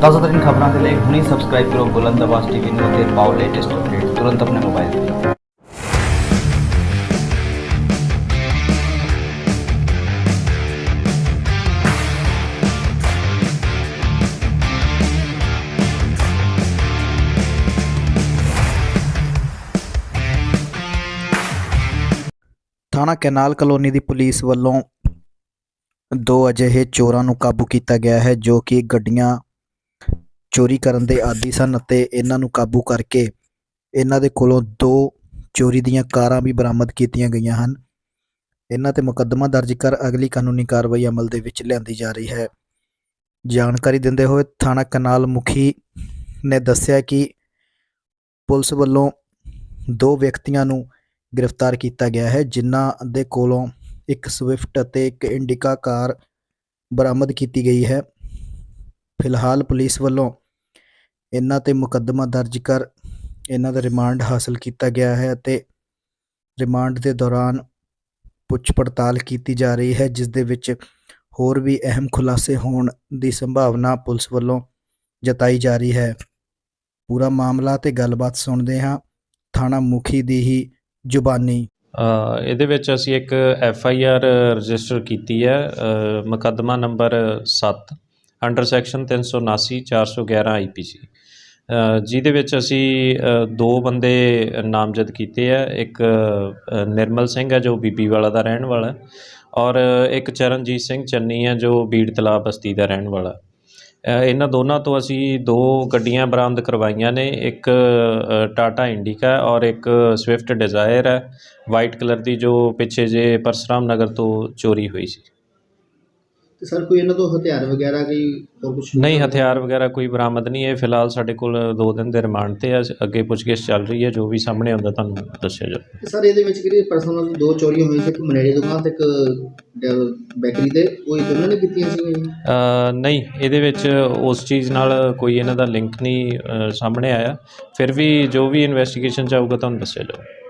ਤਾਜ਼ਾ ਖਬਰਾਂ ਦੇ ਲਈ ਹੁਣੇ ਸਬਸਕ੍ਰਾਈਬ ਕਰੋ ਬੁਲੰਦ ਆਵਾਜ਼ ਟੀਵੀ ਨੂੰ ਅਤੇ ਪਾਓ ਲੇਟੈਸਟ ਅਪਡੇਟ ਤੁਰੰਤ ਆਪਣੇ ਮੋਬਾਈਲ ਤੇ। ਥਾਣਾ ਕੈਨਾਲ ਕਲੋਨੀ ਦੀ ਪੁਲਿਸ ਵੱਲੋਂ ਦੋ ਅਜਿਹੇ ਚੋਰਾਂ ਨੂੰ ਕਾਬੂ ਕੀਤਾ ਗਿਆ ਹੈ ਜੋ ਕਿ ਗੱਡੀਆਂ ਚੋਰੀ ਕਰਨ ਦੇ ਆਦੀ ਸਨ ਅਤੇ ਇਹਨਾਂ ਨੂੰ ਕਾਬੂ ਕਰਕੇ ਇਹਨਾਂ ਦੇ ਕੋਲੋਂ ਦੋ ਚੋਰੀ ਦੀਆਂ ਕਾਰਾਂ ਵੀ ਬਰਾਮਦ ਕੀਤੀਆਂ ਗਈਆਂ ਹਨ। ਇਹਨਾਂ ਤੇ ਮੁਕੱਦਮਾ ਦਰਜ ਕਰ ਅਗਲੀ ਕਾਨੂੰਨੀ ਕਾਰਵਾਈ ਅਮਲ ਦੇ ਵਿੱਚ ਲਿਆਂਦੀ ਜਾ ਰਹੀ ਹੈ। ਜਾਣਕਾਰੀ ਦਿੰਦੇ ਹੋਏ ਥਾਣਾ ਕਨਾਲ ਮੁਖੀ ਨੇ ਦੱਸਿਆ ਕਿ ਪੁਲਿਸ ਵੱਲੋਂ ਦੋ ਵਿਅਕਤੀਆਂ ਨੂੰ ਗ੍ਰਿਫਤਾਰ ਕੀਤਾ ਗਿਆ ਹੈ, ਜਿਨ੍ਹਾਂ ਦੇ ਕੋਲੋਂ ਇੱਕ ਸਵਿਫਟ ਅਤੇ ਇੱਕ ਇੰਡੀਕਾ ਕਾਰ ਬਰਾਮਦ ਕੀਤੀ ਗਈ ਹੈ। ਫਿਲਹਾਲ ਪੁਲਿਸ ਵੱਲੋਂ ਇਹਨਾਂ ਤੇ ਮੁਕੱਦਮਾ ਦਰਜ ਕਰ ਇਹਨਾਂ ਦਾ ਰਿਮਾਂਡ ਹਾਸਲ ਕੀਤਾ ਗਿਆ ਹੈ ਅਤੇ ਰਿਮਾਂਡ ਦੇ ਦੌਰਾਨ ਪੁੱਛ ਪੜਤਾਲ ਕੀਤੀ ਜਾ ਰਹੀ ਹੈ, ਜਿਸ ਦੇ ਵਿੱਚ ਹੋਰ ਵੀ ਅਹਿਮ ਖੁਲਾਸੇ ਹੋਣ ਦੀ ਸੰਭਾਵਨਾ ਪੁਲਿਸ ਵੱਲੋਂ ਜਤਾਈ ਜਾ ਰਹੀ ਹੈ। ਪੂਰਾ ਮਾਮਲਾ ਤੇ ਗੱਲਬਾਤ ਸੁਣਦੇ ਹਾਂ ਥਾਣਾ ਮੁਖੀ ਦੀ ਹੀ ਜ਼ੁਬਾਨੀ। ਇਹਦੇ ਵਿੱਚ ਅਸੀਂ ਇੱਕ ਐਫ ਆਈ ਆਰ ਰਜਿਸਟਰ ਕੀਤੀ ਹੈ ਮੁਕੱਦਮਾ ਨੰਬਰ 7 ਅੰਡਰ ਸੈਕਸ਼ਨ 379 411 ਆਈਪੀਸੀ ਜਿਹਦੇ ਵਿੱਚ ਅਸੀਂ ਦੋ ਬੰਦੇ ਨਾਮਜ਼ਦ ਕੀਤੇ ਆ। ਇੱਕ ਨਿਰਮਲ ਸਿੰਘ ਹੈ ਜੋ ਬੀਬੀ ਵਾਲਾ ਦਾ ਰਹਿਣ ਵਾਲਾ, ਔਰ ਇੱਕ ਚਰਨਜੀਤ ਸਿੰਘ ਚੰਨੀ ਹੈ ਜੋ ਬੀੜ ਤਲਾਬ ਬਸਤੀ ਦਾ ਰਹਿਣ ਵਾਲਾ। ਇਹਨਾਂ ਦੋਨਾਂ ਤੋਂ ਅਸੀਂ ਦੋ ਗੱਡੀਆਂ ਬਰਾਮਦ ਕਰਵਾਈਆਂ ਨੇ। ਇੱਕ ਟਾਟਾ ਇੰਡੀਕਾ ਔਰ ਇੱਕ ਸਵਿਫਟ ਡਿਜ਼ਾਇਰ ਹੈ ਵਾਈਟ ਕਲਰ ਦੀ, ਜੋ ਪਿੱਛੇ ਜੇ ਪਰਸਰਾਮ ਨਗਰ ਤੋਂ ਚੋਰੀ ਹੋਈ ਸੀ। ਤੇ ਸਰ ਕੋਈ ਇਹਨਾਂ ਤੋਂ ਹਥਿਆਰ ਵਗੈਰਾ ਕੋਈ ਹੋਰ ਕੁਝ ਨਹੀਂ ਹਥਿਆਰ ਵਗੈਰਾ ਕੋਈ ਬਰਾਮਦ ਨਹੀਂ ਹੈ। ਫਿਲਹਾਲ ਸਾਡੇ ਕੋਲ 2 ਦਿਨ ਦੇ ਰਿਮਾਂਡ ਤੇ ਹੈ। ਅੱਗੇ ਪੁੱਛਗਿੱਛ ਚੱਲ ਰਹੀ ਹੈ। ਜੋ ਵੀ ਸਾਹਮਣੇ ਆਉਂਦਾ ਤੁਹਾਨੂੰ ਦੱਸਿਆ ਜਾਊ। ਸਰ ਇਹਦੇ ਵਿੱਚ ਕਿਹੜੀ ਪਰਸਨਲ ਦੋ ਚੋਰੀਆਂ ਹੋਈਆਂ ਸੀ ਇੱਕ ਮਨੇੜੀ ਦੁਕਾਨ ਤੇ ਇੱਕ ਡ- ਬੇਕਰੀ ਤੇ ਉਹ ਇਹ ਦੋਨਾਂ ਨੇ ਕੀਤੀਆਂ ਸੀ ਅ, ਨਹੀਂ ਇਹਦੇ ਵਿੱਚ ਉਸ ਚੀਜ਼ ਨਾਲ ਕੋਈ ਇਹਨਾਂ ਦਾ ਲਿੰਕ ਨਹੀਂ ਅ, ਸਾਹਮਣੇ ਆਇਆ। ਫਿਰ ਵੀ ਜੋ ਵੀ ਇਨਵੈਸਟੀਗੇਸ਼ਨ ਚ ਆਊਗਾ ਤੁਹਾਨੂੰ ਦੱਸਿਆ ਜਾਊ।